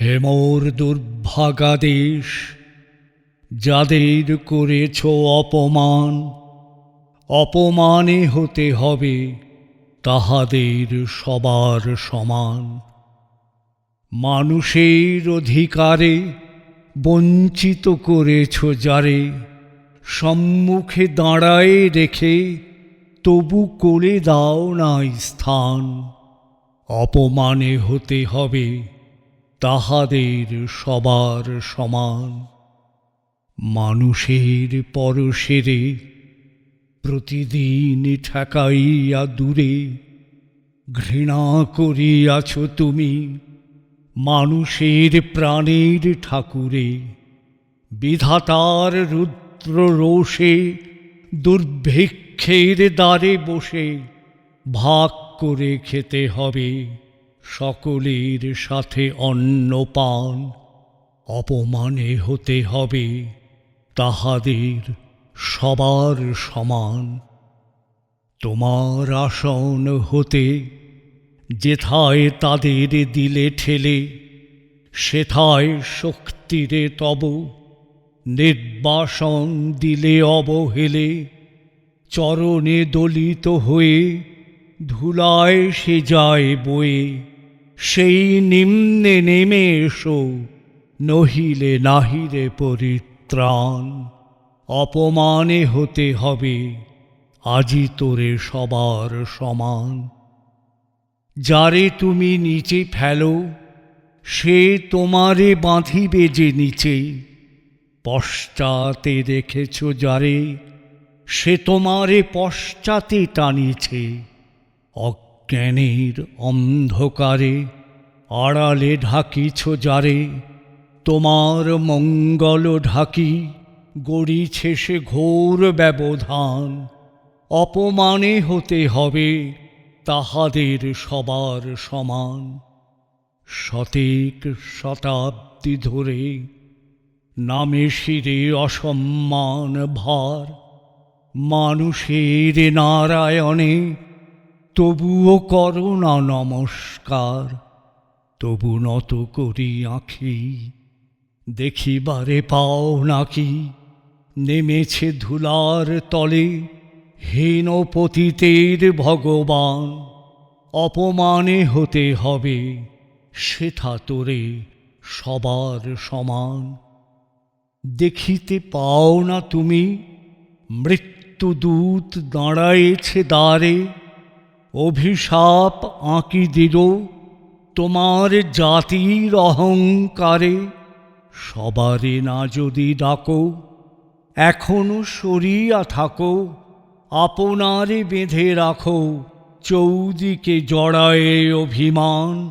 হেমোর দুর্ভাগাদেশ, যাদের করেছ অপমান, অপমানে হতে হবে তাহাদের সবার সমান। মানুষের অধিকারে বঞ্চিত করেছ যারে, সম্মুখে দাঁড়ায় রেখে তবু করে দাও নাই স্থান। অপমানে হতে হবে তাহাদের সবার সমান। মানুষের পরশেরে প্রতিদিন ঠেকাইয়া দূরে ঘৃণা করিয়াছ তুমি। মানুষের প্রাণের ঠাকুরে বিধাতার রুদ্র রোষে দুর্ভিক্ষের দ্বারে বসে ভাগ করে খেতে হবে। সকলের সাথে অন্ন পান অপমানে হতে হবে, তাহাদের সবার সমান। তোমার আসন হতে যেথায় তাদের দিলে ঠেলে, সেথায় শক্তিরে তব নির্বাসন দিলে অবহেলে। চরণে দলিত হয়ে ধুলায় সে যায় বয়ে সেই নিম্নে নেমে এসো, নহিলে নাহিরে পরিত্রাণ। অপমানে হতে হবে, আজি তোরে সবার সমান। যারে তুমি নিচে ফেলো, সে তোমারে বাঁধিবে যে নিচে। পশ্চাতে রেখেছ যারে, সে তোমারে পশ্চাতে টানিছে। অজ্ঞানের অন্ধকারে আড়ালে ঢাকিছ যারে, তোমার মঙ্গল ঢাকি গড়িছে সে ঘোর ব্যবধান। অপমানে হতে হবে তাহাদের সবার সমান। শতেক শতাব্দী ধরে নামে শিরে অসম্মান ভার। মানুষের নারায়ণে তবুও করো না নমস্কার, তবু নত করি আঁখি, দেখিবারে পাও নাকি, নেমেছে ধুলার তলে, হীন পতিতের ভগবান, অপমানে হতে হবে, সেথা তোরে সবার সমান। দেখিতে পাও না তুমি মৃত্যুদূত দাঁড়ায়েছে দ্বারে অভিশাপ আঁকি দিল তোমার জাতির অহংকারে। সবারে না যদি ডাকো, এখনও সরিয়া থাকো, আপনারে বেঁধে রাখো, চৌদিকে জড়ায়ে অভিমান।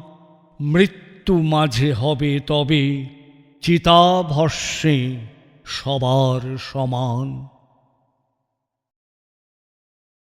মৃত্যু মাঝে হবে তবে চিতাভস্যে সবার সমান।